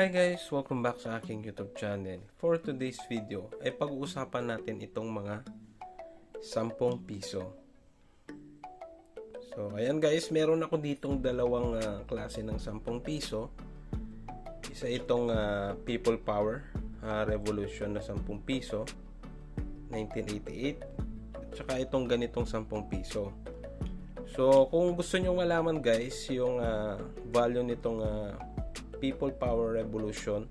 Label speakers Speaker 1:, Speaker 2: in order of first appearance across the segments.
Speaker 1: Hi guys! Welcome back sa aking YouTube channel. For today's video ay pag-uusapan natin itong mga 10 piso. So ayan guys, meron ako ditong dalawang ah, klase ng 10 piso. Isa itong ah, People Power ah, Revolution na 10 piso 1988 at saka itong ganitong 10 piso. So kung gusto nyo malaman guys yung ah, value nitong ah, People Power Revolution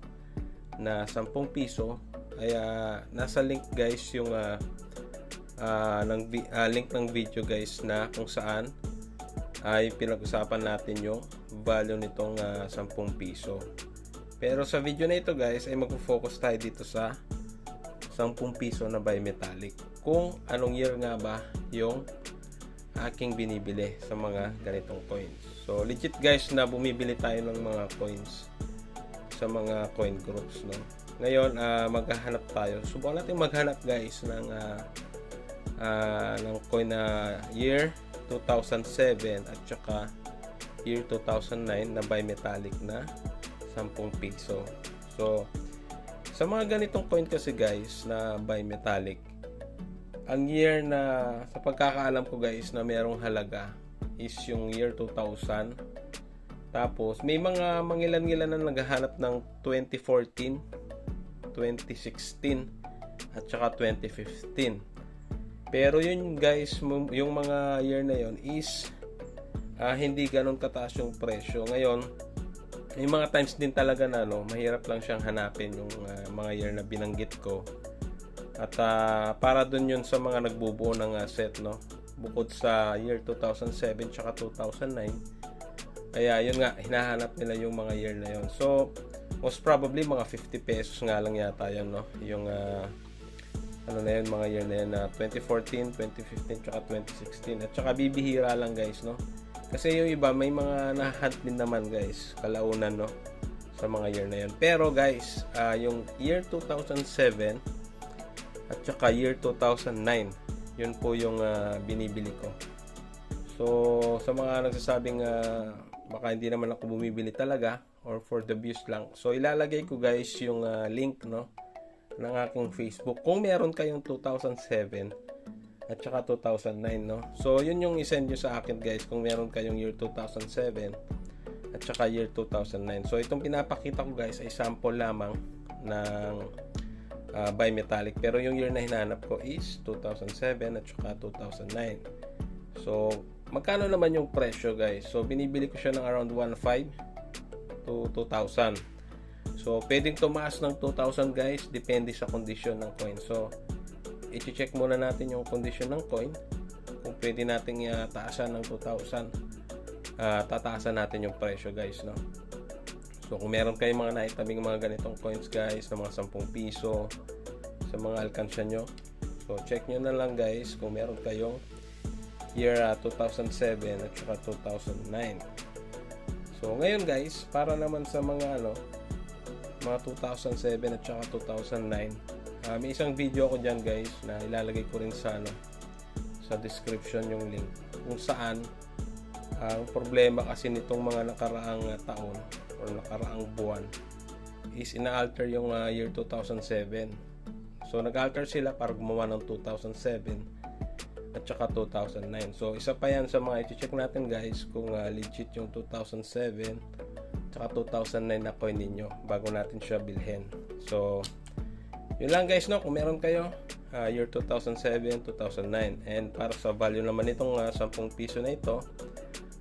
Speaker 1: na 10 piso ay ah, nasa link guys yung ah, ah, ng ah, link ng video guys na kung saan ay pinag-usapan natin yung value nitong ah, 10 piso. Pero sa video na ito guys ay magfo-focus tayo dito sa 10 piso na bimetallic. Kung anong year nga ba yung aking binibili sa mga ganitong coins. So legit guys na bumibili tayo ng mga coins sa mga coin groups no. Ngayon ah, maghahanap tayo. Subukan natin maghanap guys ng ah, ah, ng coin na year 2007 at saka year 2009 na bimetallic na 10 piso. So sa mga ganitong coin kasi guys na bimetallic ang year na sa pagkakaalam ko guys na merong halaga is yung year 2000 tapos may mga mangilan-ngilan na naghahanap ng 2014 2016 at saka 2015 pero yun guys yung mga year na yun is ah, hindi ganun kataas yung presyo. Ngayon may mga times din talaga na no, mahirap lang siyang hanapin yung ah, mga year na binanggit ko at ah, para dun yun sa mga nagbubuo ng ah, set, no? Bukod sa year 2007 tsaka 2009. Kaya yun nga, hinahanap nila yung mga year na yun. So, most probably mga 50 pesos nga lang yata yun, no? Yung ah, ano na yun, mga year na yun na 2014, 2015, tsaka 2016. At saka bibihira lang guys, no? Kasi yung iba, may mga nahunt din naman guys, kalaunan, no? Sa mga year na yun. Pero guys, ah, yung year 2007, at saka year 2009 yun po yung ah, binibili ko. So sa mga nagsasabing ah, baka hindi naman ako bumibili talaga or for the views lang. So ilalagay ko guys yung ah, link no ng aking Facebook. Kung meron kayong 2007 at saka 2009 no. So yun yung isend nyo sa akin guys kung meron kayong year 2007 at saka year 2009 so itong pinapakita ko guys ay sample lamang ng uh, bimetallic. Pero yung year na hinanap ko is 2007 at saka 2009. So, magkano naman yung presyo guys? So, binibili ko siya ng around 1.5 to 2,000. So, pwedeng tumaas ng 2,000 guys. Depende sa condition ng coin. So, i-check muna natin yung condition ng coin. Kung pwede natin taasan ng 2,000, uh, tataasan natin yung presyo guys, no? So kung meron kayong mga naitabing mga ganitong coins guys na mga 10 piso sa mga alkansya nyo. So check nyo na lang guys kung meron kayong year uh, 2007 at saka 2009. So ngayon guys, para naman sa mga ano, mga 2007 at saka 2009, uh, may isang video ako dyan guys na ilalagay ko rin sa ano, sa description yung link kung saan uh, ang problema kasi nitong mga nakaraang uh, taon or nakaraang buwan is ina-alter yung uh, year 2007. So nag-alter sila para gumawa ng 2007 at saka 2009. So isa pa yan sa mga i-check natin guys kung uh, legit yung 2007 at saka 2009 na coin ninyo bago natin siya bilhin. So yun lang guys no kung meron kayo uh, year 2007, 2009 and para sa value naman itong uh, 10 piso na ito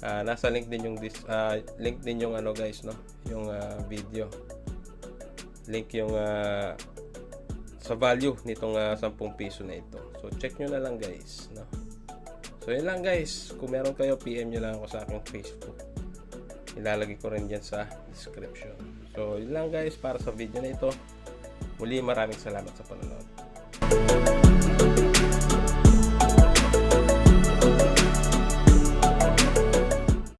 Speaker 1: uh, nasa link din yung this uh, link din yung ano guys no? Yung uh, video. Link yung uh, sa value nitong uh, 10 piso na ito. So check nyo na lang guys no? So yun lang guys. Kung meron kayo PM nyo lang ako sa aking Facebook. Ilalagay ko rin dyan sa description. So yun lang guys para sa video na ito. Muli maraming salamat sa panonood